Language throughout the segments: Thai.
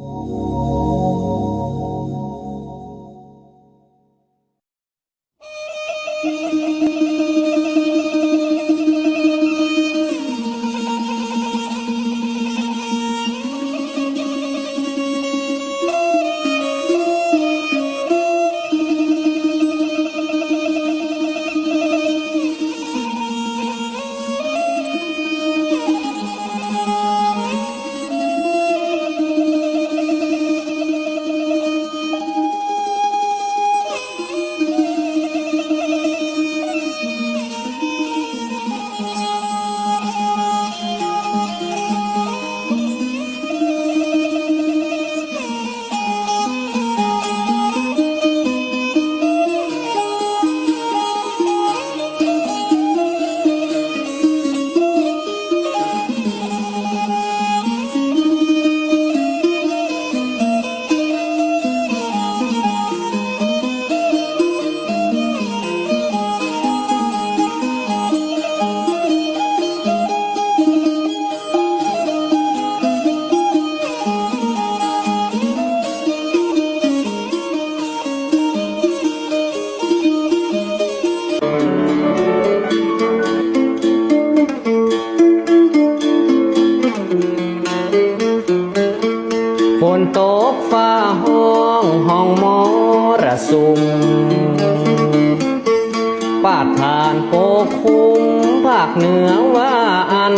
ฝ สุมปาดผ่านโปกคุมภาคเหนือว่าอัน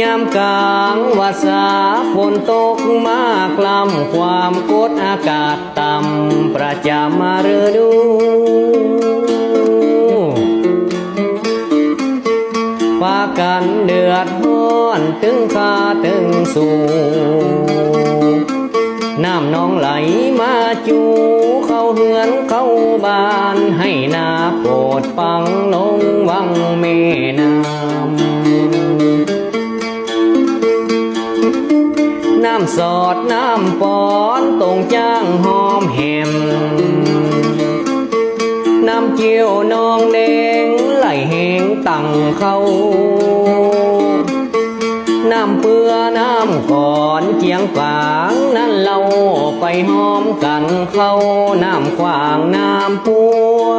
ยามกลางวาสาฝนตกมากลำความกดอากาศต่ำประจำมาฤดูพากันเดือดร้อน ถึงคาถึงสู่ น้ำนองไหลมาจูเข้าเฮือนเข้าบ้านให้นาโปรดฟังลงวังเมน้ำน้ำสอดน้ำปอนตรงจ้างหอมแหมน้ำเจียวนองแดงไหลแหงตั้งเข้า น้ำเปื้อน้ำก่อนเจียงฝางนั้นเราไปหอมกันเข้าน้ำขวางน้ำปัว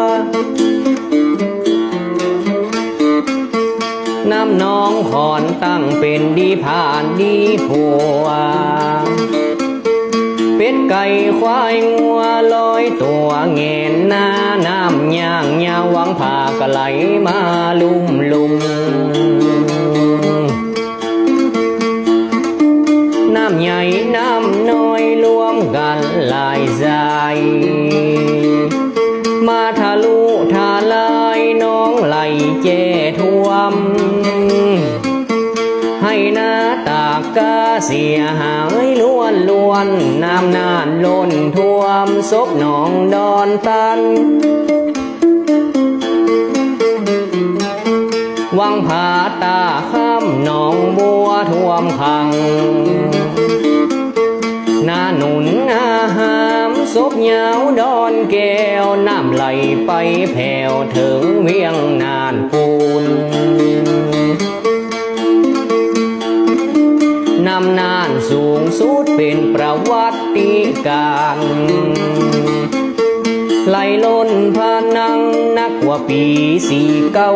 น้ำน้องขอนตั้งเป็นดีผ่านดีผัวเป็ดไก่ควายงัวลอยตัวเงินหน้าน้ำย่างยาววังผ่ากะไหลมาลุ่มล กาเสียหายล้วนล้วนน้ำนานล้นท่วมศพหนองดอนตัน วังผาตาข้ามหนองบัวท่วมขังนาหนุนอาหามศพยาวดอนแก้วน้ำไหลไปแผ่วถึงเวียงนา การ ไหลล้นพานังนักกว่าปีสี่เก้า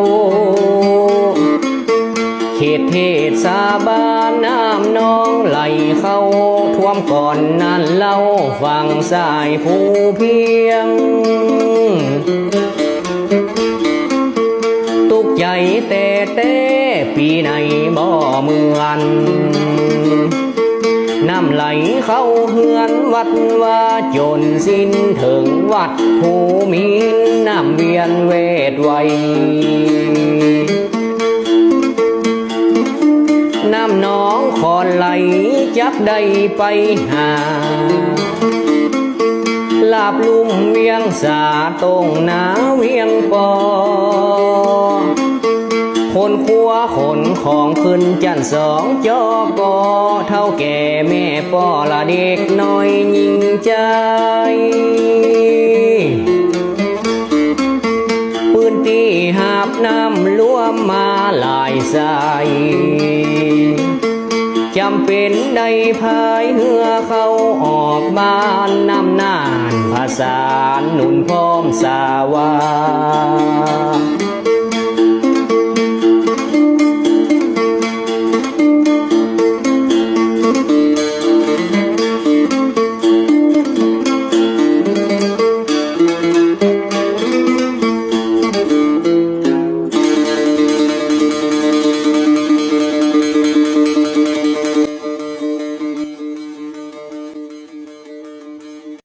เขตเทศบาลน้ำน้องไหลเข้า ท่วมก่อนนั้นเล่าฝั่งสายผู้เพียง ตุกใจแต่แต่ปีในบ่เมือน น้ำไหลเข้าเฮือนวัดว่าจนสิ้นถึงวัดภูมินน้ำเวียนเวทไวน้ำน้องคอนไหลจับได้ไปหาลาบลุ่มเวียงสาตรงนาเวียงปอ ขนของขึ้นจันสองจอกอเท่าแก่แม่ป้อละเด็กน้อยยิงใจปืนตีหาบน้ำล้วมมาหลายสายจำเป็นได้พายเหือเขาออกบ้านนำนานภาษาหนุนพร้อมสาวา